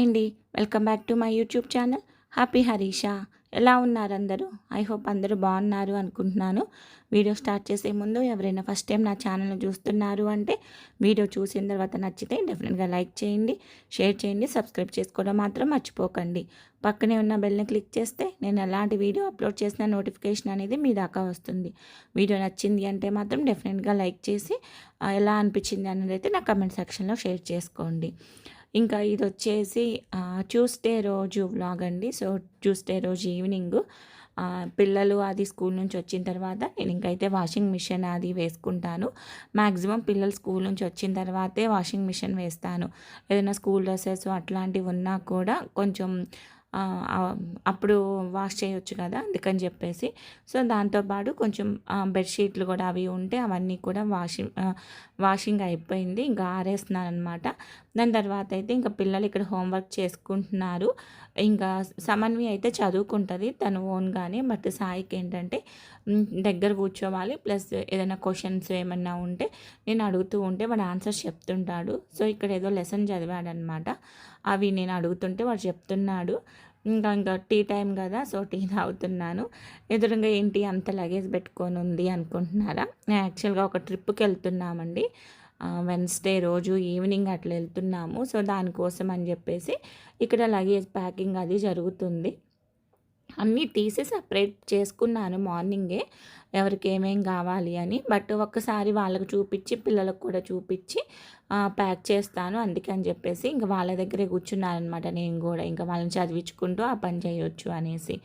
Hi అండి. Welcome back to my YouTube channel. Happy Harisha. ఎలా ఉన్నారు అందరూ? ఐ హోప్ అందరూ బాగున్నారు అనుకుంటున్నాను. వీడియో స్టార్ట్ చేసే ముందు ఎవరైనా ఫస్ట్ టైం నా ఛానల్ని చూస్తున్నారు అంటే వీడియో చూసిన తర్వాత నచ్చితే డెఫినెట్గా లైక్ చేయండి షేర్ చేయండి సబ్స్క్రైబ్ చేసుకోవడం మాత్రం మర్చిపోకండి. పక్కనే ఉన్న బెల్ని క్లిక్ చేస్తే నేను ఎలాంటి వీడియో అప్లోడ్ చేసిన నోటిఫికేషన్ అనేది మీ దాకా వస్తుంది. వీడియో నచ్చింది అంటే మాత్రం డెఫినెట్గా లైక్ చేసి ఎలా అనిపించింది అనేది అయితే నా కమెంట్ సెక్షన్లో షేర్ చేసుకోండి. ఇంకా ఇది వచ్చేసి ట్యూస్డే రోజు వ్లాగ్ అండి. సో ట్యూస్డే రోజు ఈవినింగ్ పిల్లలు అది స్కూల్ నుంచి వచ్చిన తర్వాత నేను ఇంకైతే వాషింగ్ మిషన్ అది వేసుకుంటాను. మ్యాక్సిమం పిల్లలు స్కూల్ నుంచి వచ్చిన తర్వాతే వాషింగ్ మిషన్ వేస్తాను. ఏదైనా స్కూల్ డ్రెస్సెస్ అట్లాంటివి ఉన్నా కూడా కొంచెం అప్పుడు వాష్ చేయొచ్చు కదా అందుకని చెప్పేసి. సో దాంతోపాటు కొంచెం బెడ్షీట్లు కూడా అవి ఉంటే అవన్నీ కూడా వాషింగ్ వాషింగ్ అయిపోయింది. ఇంకా ఆరేస్తున్నాను అనమాట దాని తర్వాత అయితే ఇంకా పిల్లలు ఇక్కడ హోంవర్క్ చేసుకుంటున్నారు. ఇంకా సమన్వి అయితే చదువుకుంటుంది. తను ఓన్గానే బట్ సాయికి ఏంటంటే దగ్గర కూర్చోవాలి. ప్లస్ ఏదైనా క్వశ్చన్స్ ఏమన్నా ఉంటే నేను అడుగుతూ ఉంటే వాడు ఆన్సర్స్ చెప్తుంటాడు. సో ఇక్కడ ఏదో లెసన్ చదివాడనమాట అవి నేను అడుగుతుంటే వాడు చెప్తున్నాడు. ఇంకా ఇంకా టీ టైం కదా సో టీ తాగుతున్నాను. ఎదురుగా ఏంటి అంత లగేజ్ పెట్టుకొని ఉంది అనుకుంటున్నారా? యాక్చువల్గా ఒక ట్రిప్కి వెళ్తున్నామండి. వెన్స్డే రోజు ఈవినింగ్ అట్లా వెళ్తున్నాము. సో దానికోసం అని చెప్పేసి ఇక్కడ లగేజ్ ప్యాకింగ్ అది జరుగుతుంది. అన్నీ తీసి సపరేట్ చేసుకున్నాను మార్నింగే. ఎవరికి ఏమేం కావాలి అని. బట్ ఒక్కసారి వాళ్ళకు చూపించి పిల్లలకు కూడా చూపించి ప్యాక్ చేస్తాను అందుకని చెప్పేసి ఇంకా వాళ్ళ దగ్గరే కూర్చున్నారనమాట నేను కూడా. ఇంకా వాళ్ళని చదివించుకుంటూ ఆ పని చేయొచ్చు అనేసి.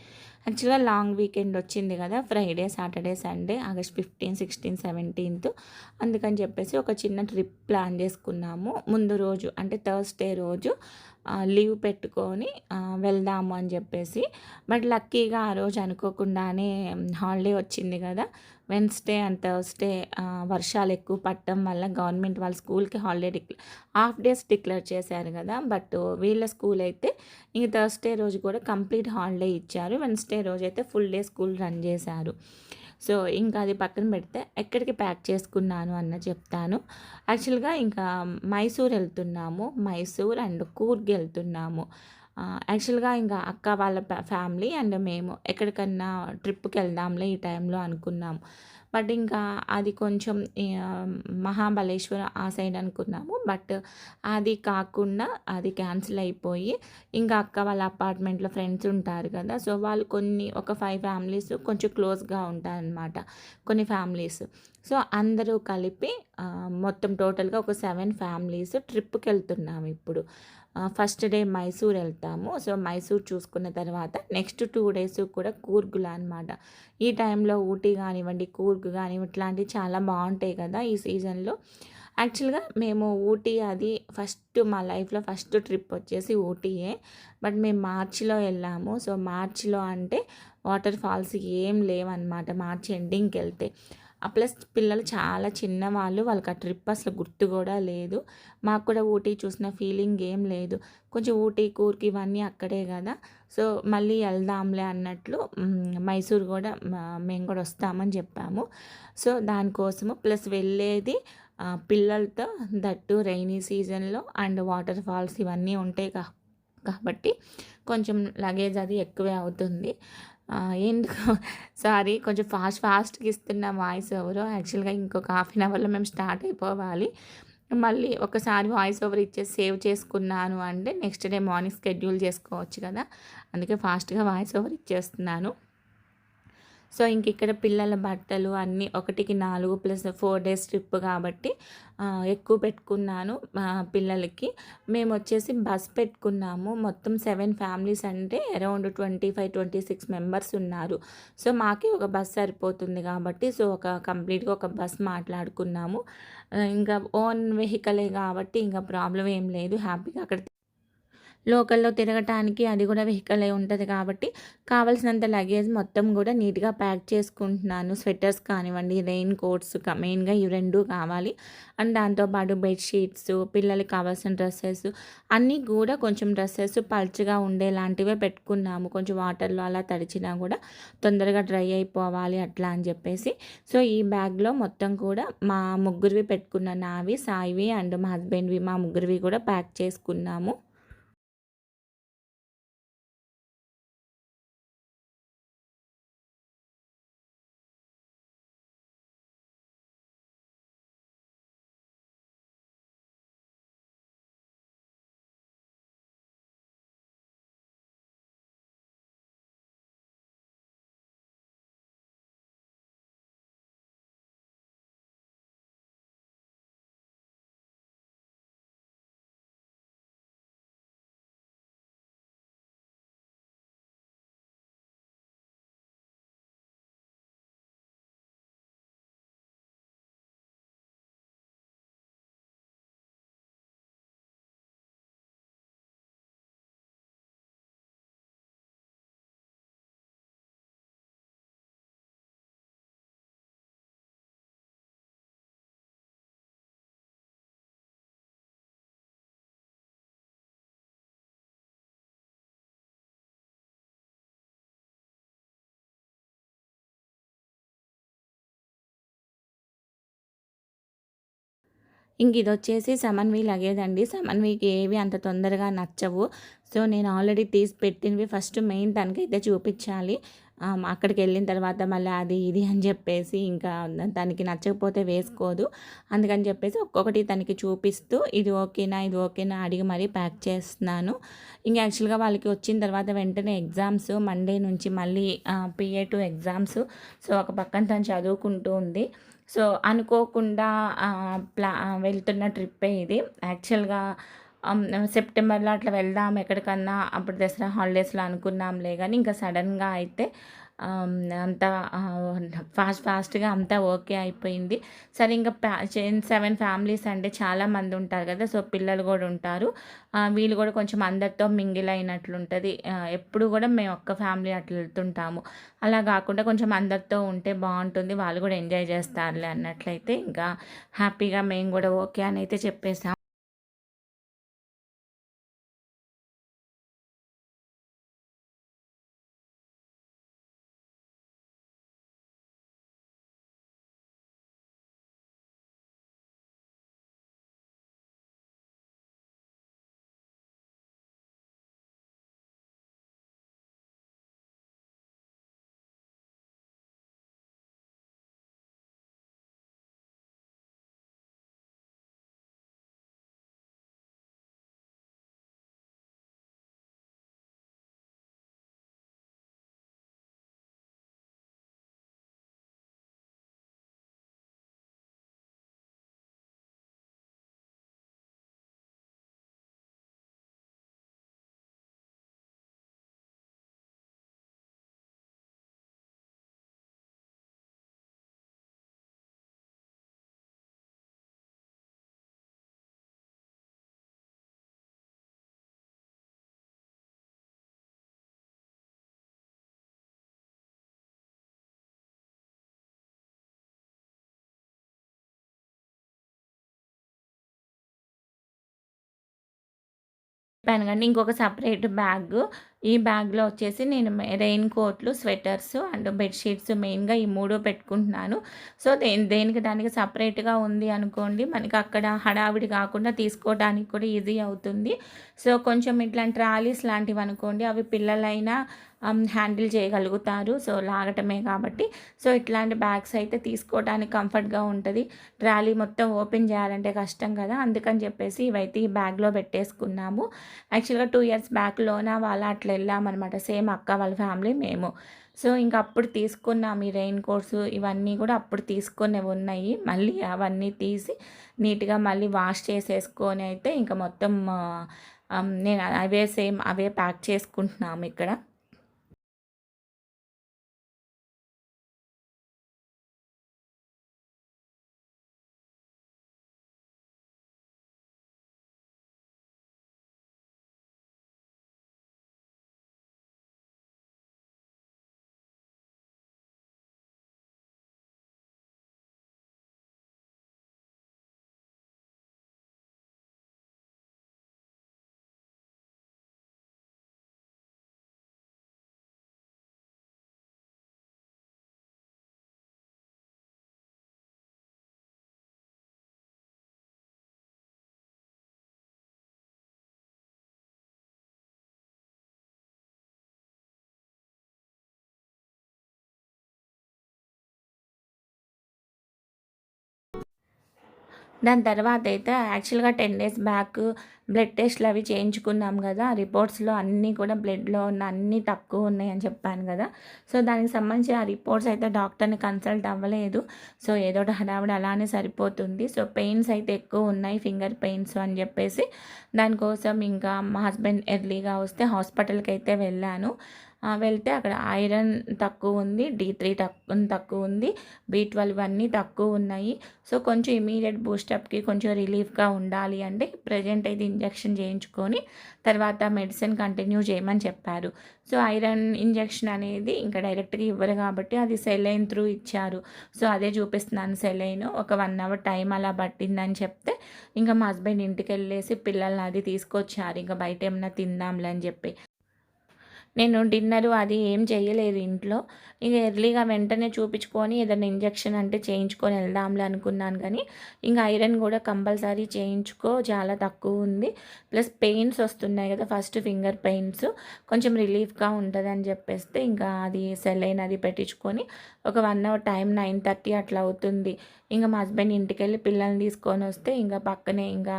యాక్చువల్గా లాంగ్ వీకెండ్ వచ్చింది కదా Friday Saturday Sunday August fifteen sixteen seventeenth అందుకని చెప్పేసి ఒక చిన్న ట్రిప్ ప్లాన్ చేసుకున్నాము. ముందు రోజు అంటే థర్స్డే రోజు లీవ్ పెట్టుకొని వెళ్దాము అని చెప్పేసి. బట్ లక్కీగా ఆ రోజు అనుకోకుండానే హాలిడే వచ్చింది కదా వెన్స్డే అండ్ థర్స్డే వర్షాలు ఎక్కువ పట్టడం వల్ల గవర్నమెంట్ వాళ్ళ స్కూల్కి holiday declare half days declare చేశారు కదా బట్ వీళ్ళ స్కూల్ అయితే ఇంక థర్స్డే రోజు కూడా కంప్లీట్ హాలిడే ఇచ్చారు. వెన్స్డే రోజు అయితే ఫుల్ డే స్కూల్ రన్ చేశారు. సో ఇంకా అది పక్కన పెడితే ఎక్కడికి ప్యాక్ చేసుకున్నాను అన్న చెప్తాను. యాక్చువల్గా ఇంకా మైసూర్ వెళ్తున్నాము మైసూర్ అండ్ కూర్గ్ వెళ్తున్నాము. యాక్చువల్గా ఇంకా అక్క వాళ్ళ ఫ్యామిలీ అండ్ మేము ఎక్కడికన్నా ట్రిప్కి వెళ్దాంలే ఈ టైంలో అనుకున్నాము. బట్ ఇంకా అది కొంచెం మహాబలేశ్వర ఆ సైడ్ అనుకున్నాము. బట్ అది కాకుండా అది క్యాన్సిల్ అయిపోయి ఇంకా అక్క వాళ్ళ అపార్ట్మెంట్లో ఫ్రెండ్స్ ఉంటారు కదా సో వాళ్ళు కొన్ని ఒక ఫైవ్ ఫ్యామిలీస్ కొంచెం క్లోజ్గా ఉంటారనమాట కొన్ని ఫ్యామిలీస్. సో అందరూ కలిపి మొత్తం టోటల్గా ఒక సెవెన్ ఫ్యామిలీస్ ట్రిప్కి వెళ్తున్నాము ఇప్పుడు. ఫస్ట్ డే మైసూర్ వెళ్తాము. సో మైసూర్ చూసుకున్న తర్వాత నెక్స్ట్ టూ డేస్ కూడా కూర్గులు అనమాట ఈ టైంలో ఊటీ కానివ్వండి కూర్గు కానివ్వండి ఇట్లాంటివి చాలా బాగుంటాయి కదా ఈ సీజన్లో యాక్చువల్గా మేము ఊటీ అది ఫస్ట్ మా లైఫ్లో ఫస్ట్ ట్రిప్ వచ్చేసి ఊటీయే. బట్ మేము మార్చిలో వెళ్ళాము. సో మార్చిలో అంటే వాటర్ ఫాల్స్ ఏం లేవన్నమాట. మార్చి ఎండింగ్కి వెళ్తే. ప్లస్ పిల్లలు చాలా చిన్నవాళ్ళు వాళ్ళకి ఆ ట్రిప్ అసలు గుర్తు కూడా లేదు. మాకు కూడా ఊటీ చూసిన ఫీలింగ్ ఏం లేదు. కొంచెం ఊటీ కూర్కి ఇవన్నీ అక్కడే కదా. సో మళ్ళీ వెళ్దాంలే అన్నట్లు మైసూర్ కూడా మేము కూడా వస్తామని చెప్పాము. సో దానికోసము ప్లస్ వెళ్ళేది పిల్లలతో దట్టు రైనీ సీజన్లో అండ్ వాటర్ ఫాల్స్ ఇవన్నీ ఉంటాయి కాబట్టి కొంచెం లగేజ్ అది ఎక్కువే అవుతుంది. ఎందుకు? సారీ కొంచెం ఫాస్ట్ ఫాస్ట్గా ఇస్తున్న వాయిస్ ఓవర్ యాక్చువల్గా ఇంకొక హాఫ్ అన్ అవర్లో మేము స్టార్ట్ అయిపోవాలి. మళ్ళీ ఒకసారి వాయిస్ ఓవర్ ఇచ్చేసి సేవ్ చేసుకున్నాను అంటే నెక్స్ట్ డే మార్నింగ్ స్కెడ్యూల్ చేసుకోవచ్చు కదా. అందుకే ఫాస్ట్గా వాయిస్ ఓవర్ ఇచ్చేస్తున్నాను. సో ఇంక ఇక్కడ పిల్లల బట్టలు అన్నీ ఒకటికి నాలుగు ప్లస్ ఫోర్ డేస్ ట్రిప్ కాబట్టి ఎక్కువ పెట్టుకున్నాను పిల్లలకి. మేము వచ్చేసి బస్ పెట్టుకున్నాము. మొత్తం సెవెన్ ఫ్యామిలీస్ అంటే around twenty five twenty six members ఉన్నారు. సో మాకి ఒక బస్ సరిపోతుంది కాబట్టి సో ఒక కంప్లీట్గా ఒక బస్ మాట్లాడుకున్నాము. ఇంకా ఓన్ వెహికలే కాబట్టి ఇంకా ప్రాబ్లం ఏం లేదు. హ్యాపీగా అక్కడ లోకల్లో తిరగటానికి అది కూడా వెహికల్ అయి ఉంటుంది కాబట్టి కావాల్సినంత లగేజ్ మొత్తం కూడా నీట్గా ప్యాక్ చేసుకుంటున్నాను. స్వెటర్స్ కానివ్వండి రెయిన్ కోట్స్ మెయిన్గా ఇవి రెండు కావాలి. అండ్ దాంతోపాటు బెడ్షీట్స్ పిల్లలకి కావాల్సిన డ్రెస్సెస్ అన్నీ కూడా కొంచెం డ్రెస్సెస్ పల్చగా ఉండేలాంటివే పెట్టుకున్నాము. కొంచెం వాటర్లో అలా తడిచినా కూడా తొందరగా డ్రై అయిపోవాలి అట్లా అని చెప్పేసి. సో ఈ బ్యాగ్లో మొత్తం కూడా మా ముగ్గురివి పెట్టుకున్న నావి సాయివి అండ్ మా హస్బెండ్వి మా ముగ్గురివి కూడా ప్యాక్ చేసుకున్నాము. ఇంక ఇది వచ్చేసి సమన్వి లగేదండి. సమన్వికి ఏవి అంత తొందరగా నచ్చవు. సో నేను ఆల్రెడీ తీసి పెట్టినవి ఫస్ట్ మెయిన్ తనకైతే చూపించాలి. అక్కడికి వెళ్ళిన తర్వాత మళ్ళీ అది ఇది అని చెప్పేసి ఇంకా తనకి నచ్చకపోతే వేసుకోదు. అందుకని చెప్పేసి ఒక్కొక్కటి తనకి చూపిస్తూ ఇది ఓకేనా ఇది ఓకేనా అడిగి మరీ ప్యాక్ చేస్తున్నాను. ఇంకా యాక్చువల్గా వాళ్ళకి వచ్చిన తర్వాత వెంటనే ఎగ్జామ్స్ మండే నుంచి మళ్ళీ పిఏ టూ ఎగ్జామ్స్. సో ఒక పక్కన తను చదువుకుంటూ ఉంది. సో అనుకోకుండా ప్లా వెళ్తున్న ట్రిప్పే ఇది. యాక్చువల్గా సెప్టెంబర్లో అట్లా వెళ్దాం ఎక్కడికన్నా అప్పుడు దసరా హాలిడేస్లో అనుకున్నాంలే. కానీ ఇంకా సడన్గా అయితే అంతా ఫాస్ట్ ఫాస్ట్గా అంతా ఓకే అయిపోయింది. సరే ఇంకా సెవెన్ ఫ్యామిలీస్ అంటే చాలా మంది ఉంటారు కదా. సో పిల్లలు కూడా ఉంటారు. వీళ్ళు కూడా కొంచెం అందరితో మింగిల్ అయినట్లుంటుంది. ఎప్పుడు కూడా మేము ఒక్క ఫ్యామిలీ అట్లా వెళ్తుంటాము. అలా కాకుండా కొంచెం అందరితో ఉంటే బాగుంటుంది. వాళ్ళు కూడా ఎంజాయ్ చేస్తారులే అన్నట్లయితే ఇంకా హ్యాపీగా మేము కూడా ఓకే అని అయితే చెప్పేసాం. చెప్పాను కానీ ఇంకొక సపరేట్ బ్యాగ్. ఈ బ్యాగ్లో వచ్చేసి నేను రెయిన్ కోట్లు స్వెటర్స్ అండ్ బెడ్షీట్స్ మెయిన్గా ఈ మూడు పెట్టుకుంటున్నాను. సో దే దేనికి దానికి సపరేట్గా ఉంది అనుకోండి మనకి అక్కడ హడావిడి కాకుండా తీసుకోవడానికి కూడా ఈజీ అవుతుంది. సో కొంచెం ఇట్లాంటి ట్రాలీస్ లాంటివి అనుకోండి అవి పిల్లలైనా హ్యాండిల్ చేయగలుగుతారు. సో లాగటమే కాబట్టి. సో ఇట్లాంటి బ్యాగ్స్ అయితే తీసుకోవడానికి కంఫర్ట్గా ఉంటుంది. ట్రాలీ మొత్తం ఓపెన్ చేయాలంటే కష్టం కదా. అందుకని చెప్పేసి ఇవైతే ఈ బ్యాగ్లో పెట్టేసుకున్నాము. యాక్చువల్గా టూ ఇయర్స్ బ్యాక్లోన వాళ్ళ అట్లా వెళ్ళామన్నమాట. సేమ్ అక్క వాళ్ళ ఫ్యామిలీ మేము. సో ఇంకా అప్పుడు తీసుకున్నాం. ఈ రెయిన్ కోట్స్ ఇవన్నీ కూడా అప్పుడు తీసుకునేవి ఉన్నాయి. మళ్ళీ అవన్నీ తీసి నీట్గా మళ్ళీ వాష్ చేసేసుకొని అయితే ఇంకా మొత్తం నేను అవే సేమ్ అవే ప్యాక్ చేసుకుంటున్నాము ఇక్కడ. దాని తర్వాత అయితే యాక్చువల్గా టెన్ డేస్ బ్యాక్ బ్లడ్ టెస్ట్లు అవి చేయించుకున్నాం కదా రిపోర్ట్స్లో అన్నీ కూడా బ్లడ్లో ఉన్న అన్నీ తక్కువ ఉన్నాయి అని చెప్పాను కదా. సో దానికి సంబంధించి ఆ రిపోర్ట్స్ అయితే డాక్టర్ని కన్సల్ట్ అవ్వలేదు. సో ఏదో హడావిడి అలానే సరిపోతుంది. సో పెయిన్స్ అయితే ఎక్కువ ఉన్నాయి ఫింగర్ పెయిన్స్ అని చెప్పేసి. దానికోసం ఇంకా మా హస్బెండ్ ఎర్లీగా వస్తే హాస్పిటల్కి అయితే వెళ్ళాను. వెళ్తే అక్కడ ఐరన్ తక్కువ ఉంది డి త్రీ తక్కువ తక్కువ ఉంది బీ ట్వెల్వ్ అన్నీ తక్కువ ఉన్నాయి. సో కొంచెం ఇమీడియట్ బూస్టప్కి కొంచెం రిలీఫ్గా ఉండాలి అంటే ప్రజెంట్ అయితే ఇంజెక్షన్ చేయించుకొని తర్వాత మెడిసిన్ కంటిన్యూ చేయమని చెప్పారు. సో ఐరన్ ఇంజెక్షన్ అనేది ఇంకా డైరెక్ట్గా ఇవ్వరు కాబట్టి అది సెలైన్ త్రూ ఇచ్చారు. సో అదే చూపిస్తున్నాను సెలైన్ ఒక వన్ అవర్ టైం అలా పట్టిందని చెప్తే ఇంకా మా హస్బెండ్ ఇంటికి వెళ్ళేసి పిల్లల్ని అది తీసుకొచ్చారు. ఇంకా బయట ఏమన్నా తిందాంలే అని చెప్పి. నేను డిన్నరు అది ఏం చేయలేదు ఇంట్లో. ఇంక ఎర్లీగా వెంటనే చూపించుకొని ఏదైనా ఇంజెక్షన్ అంటే చేయించుకొని వెళ్దాంలే అనుకున్నాను కానీ ఇంకా ఐరన్ కూడా కంపల్సరీ చేయించుకో చాలా తక్కువ ఉంది. ప్లస్ పెయిన్స్ వస్తున్నాయి కదా ఫస్ట్ ఫింగర్ పెయిన్స్. కొంచెం రిలీఫ్గా ఉంటుంది అని చెప్పేస్తే ఇంకా అది సెలైన్ అది పెట్టించుకొని ఒక one hour time nine thirty అట్లా అవుతుంది. ఇంకా మా హస్బెండ్ ఇంటికి వెళ్ళి పిల్లల్ని తీసుకొని వస్తే ఇంకా పక్కనే ఇంకా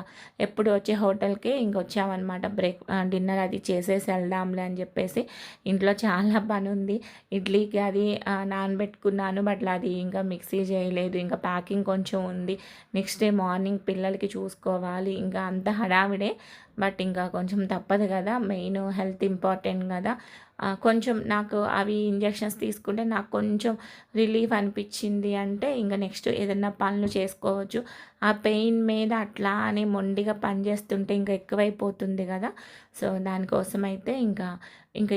ఎప్పుడు వచ్చే హోటల్కి ఇంక వచ్చామన్నమాట బ్రేక్ డిన్నర్ అది చేసేసి వెళ్దాంలే అని చెప్పేసి ఇంట్లో చాలా పని ఉంది. ఇడ్లీకి అది నానబెట్టుకున్నాను బట్ అది ఇంకా మిక్సీ చేయలేదు. ఇంకా ప్యాకింగ్ కొంచెం ఉంది. నెక్స్ట్ డే మార్నింగ్ పిల్లలకి చూసుకోవాలి. ఇంకా అంత హడావిడే బట్ ఇంకా కొంచెం తప్పదు కదా. మెయిన్ హెల్త్ ఇంపార్టెంట్ కదా. కొంచెం నాకు అవి ఇంజెక్షన్స్ తీసుకుంటే నాకు కొంచెం రిలీఫ్ అనిపించింది అంటే ఇంకా నెక్స్ట్ ఏదైనా పనులు చేసుకోవచ్చు. ఆ పెయిన్ మీద అట్లా అని మొండిగా పనిచేస్తుంటే ఇంకా ఎక్కువైపోతుంది కదా. సో దానికోసం అయితే ఇంకా ఇంకా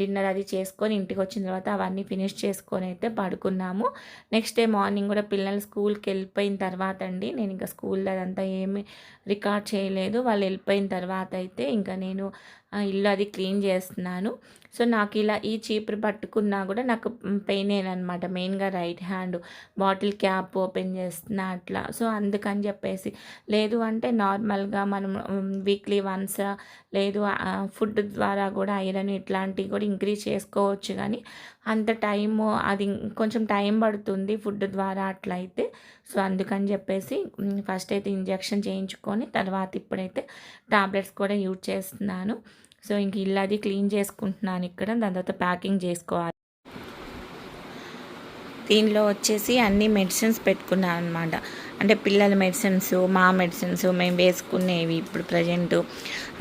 డిన్నర్ అది చేసుకొని ఇంటికి వచ్చిన తర్వాత అవన్నీ ఫినిష్ చేసుకొని అయితే పడుకున్నాము. నెక్స్ట్ డే మార్నింగ్ కూడా పిల్లలు స్కూల్కి వెళ్ళిపోయిన తర్వాత అండి నేను ఇంకా స్కూల్లో అదంతా ఏమి రికార్డ్ చేయలేదు. వాళ్ళు వెళ్ళిపోయిన తర్వాత అయితే ఇంకా నేను ఇల్లు అది క్లీన్ చేస్తున్నాను. సో నాకు ఇలా ఈ చీపురు పట్టుకున్నా కూడా నాకు పెయిన్ అనమాట మెయిన్గా right hand bottle cap open చేస్తున్నా అట్లా. సో అందుకని చెప్పేసి. లేదు అంటే నార్మల్గా మనం వీక్లీ వన్స్ లేదు ఫుడ్ ద్వారా కూడా ఐరన్ ఇట్లాంటివి కూడా ఇంక్రీజ్ చేసుకోవచ్చు కానీ అంత టైము అది కొంచెం టైం పడుతుంది ఫుడ్ ద్వారా అట్లయితే. సో అందుకని చెప్పేసి ఫస్ట్ అయితే ఇంజెక్షన్ చేయించుకొని తర్వాత ఇప్పుడైతే టాబ్లెట్స్ కూడా యూజ్ చేస్తున్నాను. సో ఇంక ఇల్లు అది క్లీన్ చేసుకుంటున్నాను ఇక్కడ. దాని తర్వాత ప్యాకింగ్ చేసుకోవాలి. దీనిలో వచ్చేసి అన్ని మెడిసిన్స్ పెట్టుకున్నాను అనమాట అంటే పిల్లల మెడిసిన్స్ మా మెడిసిన్స్ మేము వేసుకునేవి ఇప్పుడు ప్రజెంట్.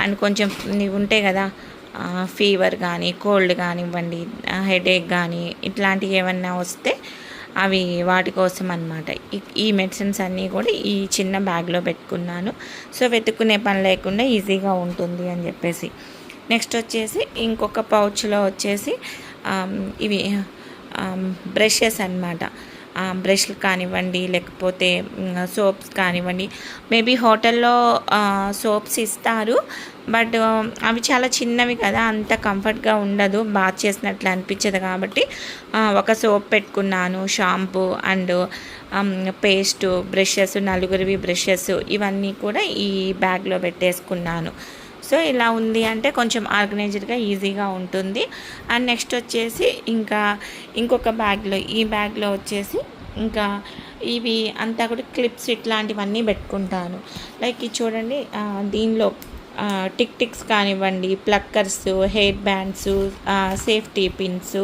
అండ్ కొంచెం ఉంటాయి కదా ఫీవర్ కానీ కోల్డ్ కానివ్వండి హెడేక్ కానీ ఇట్లాంటివి ఏమన్నా వస్తే అవి వాటి కోసం అనమాట ఈ మెడిసిన్స్ అన్నీ కూడా ఈ చిన్న బ్యాగ్లో పెట్టుకున్నాను. సో వెతుక్కునే పని లేకుండా ఈజీగా ఉంటుంది అని చెప్పేసి. నెక్స్ట్ వచ్చేసి ఇంకొక పౌచ్లో వచ్చేసి ఇవి బ్రషెస్ అనమాట బ్రష్లు కానివ్వండి లేకపోతే సోప్స్ కానివ్వండి. మేబీ హోటల్లో సోప్స్ ఇస్తారు. బట్ అవి చాలా చిన్నవి కదా అంత కంఫర్ట్గా ఉండదు. బాత్ చేసినట్లు అనిపించదు కాబట్టి ఒక సోప్ పెట్టుకున్నాను. షాంపూ అండ్ పేస్టు బ్రషెస్ నలుగురివి బ్రషెస్ ఇవన్నీ కూడా ఈ బ్యాగ్లో పెట్టేసుకున్నాను. సో ఇలా ఉంది అంటే కొంచెం ఆర్గనైజ్డ్గా ఈజీగా ఉంటుంది. అండ్ నెక్స్ట్ వచ్చేసి ఇంకా ఇంకొక బ్యాగ్లో ఈ బ్యాగ్లో వచ్చేసి ఇంకా ఇవి అంతా కూడా క్లిప్స్ ఇట్లాంటివన్నీ పెట్టుకుంటాను. లైక్ ఇది చూడండి దీనిలో టిక్ టిక్స్ కానివ్వండి pluckers hair bands safety pins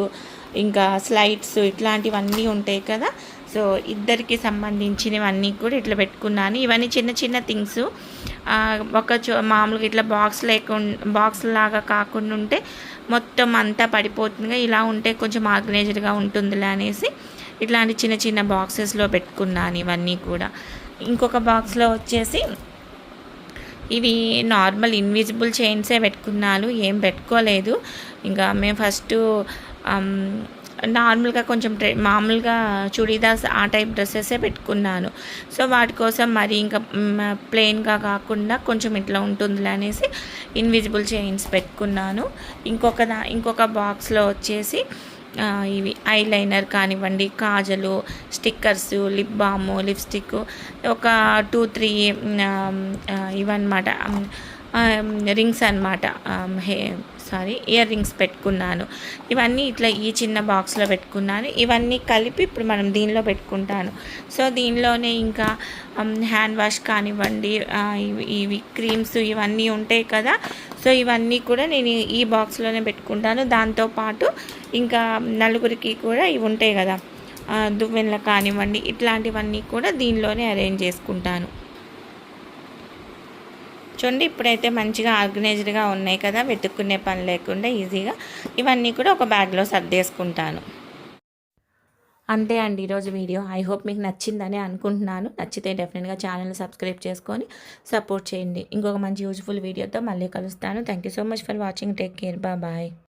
ఇంకా స్లైడ్స్ ఇట్లాంటివన్నీ ఉంటాయి కదా. సో ఇద్దరికి సంబంధించినవన్నీ కూడా ఇట్లా పెట్టుకున్నాను. ఇవన్నీ చిన్న చిన్న థింగ్స్. ఒక చో మామూలుగా ఇట్లా బాక్స్ లేకుండా బాక్స్ లాగా కాకుండా ఉంటే మొత్తం అంతా పడిపోతుందిగా ఇలా ఉంటే కొంచెం ఆర్గనైజ్డ్గా ఉంటుందిలే అనేసి ఇట్లాంటి చిన్న చిన్న బాక్సెస్లో పెట్టుకున్నాను ఇవన్నీ కూడా. ఇంకొక బాక్స్లో వచ్చేసి ఇవి నార్మల్ ఇన్విజిబుల్ చైన్సే పెట్టుకున్నాను. ఏం పెట్టుకోలేదు. ఇంకా మేము ఫస్ట్ నార్మల్గా కొంచెం మామూలుగా చుడీదార్స్ ఆ టైప్ డ్రెస్సెసే పెట్టుకున్నాను. సో వాటి కోసం మరి ఇంకా ప్లెయిన్గా కాకుండా కొంచెం ఇట్లా ఉంటుందిలే అనేసి ఇన్విజిబుల్ చైన్స్ పెట్టుకున్నాను. ఇంకొక దా ఇంకొక బాక్స్లో వచ్చేసి ఇవి ఐలైనర్ కానివ్వండి kajal stickers lip balm lipstick ఒక టూ త్రీ ఇవన్నమాట. రింగ్స్ అనమాట హే సారీ ఇయర్ రింగ్స్ పెట్టుకున్నాను. ఇవన్నీ ఇట్లా ఈ చిన్న బాక్స్లో పెట్టుకున్నాను. ఇవన్నీ కలిపి ఇప్పుడు మనం దీనిలో పెట్టుకుంటాను. సో దీనిలోనే ఇంకా హ్యాండ్ వాష్ కానివ్వండి ఇవి క్రీమ్స్ ఇవన్నీ ఉంటాయి కదా. సో ఇవన్నీ కూడా నేను ఈ బాక్స్లోనే పెట్టుకుంటాను. దాంతోపాటు ఇంకా నలుగురికి కూడా ఇవి ఉంటాయి కదా. దువ్వెనలు కానివ్వండి ఇట్లాంటివన్నీ కూడా దీనిలోనే అరేంజ్ చేసుకుంటాను. చూడండి ఇప్పుడైతే మంచిగా ఆర్గనైజ్డ్గా ఉన్నాయి కదా వెతుక్కునే పని లేకుండా ఈజీగా. ఇవన్నీ కూడా ఒక బ్యాగ్లో సర్దేసుకుంటాను. అంతే అండి ఈరోజు వీడియో. ఐ హోప్ మీకు నచ్చిందని అనుకుంటున్నాను. నచ్చితే డెఫినెట్గా ఛానల్ సబ్స్క్రైబ్ చేసుకొని సపోర్ట్ చేయండి. ఇంకొక మంచి యూజ్ఫుల్ వీడియోతో మళ్ళీ కలుస్తాను. Thank you so much for watching. Take care. Bye.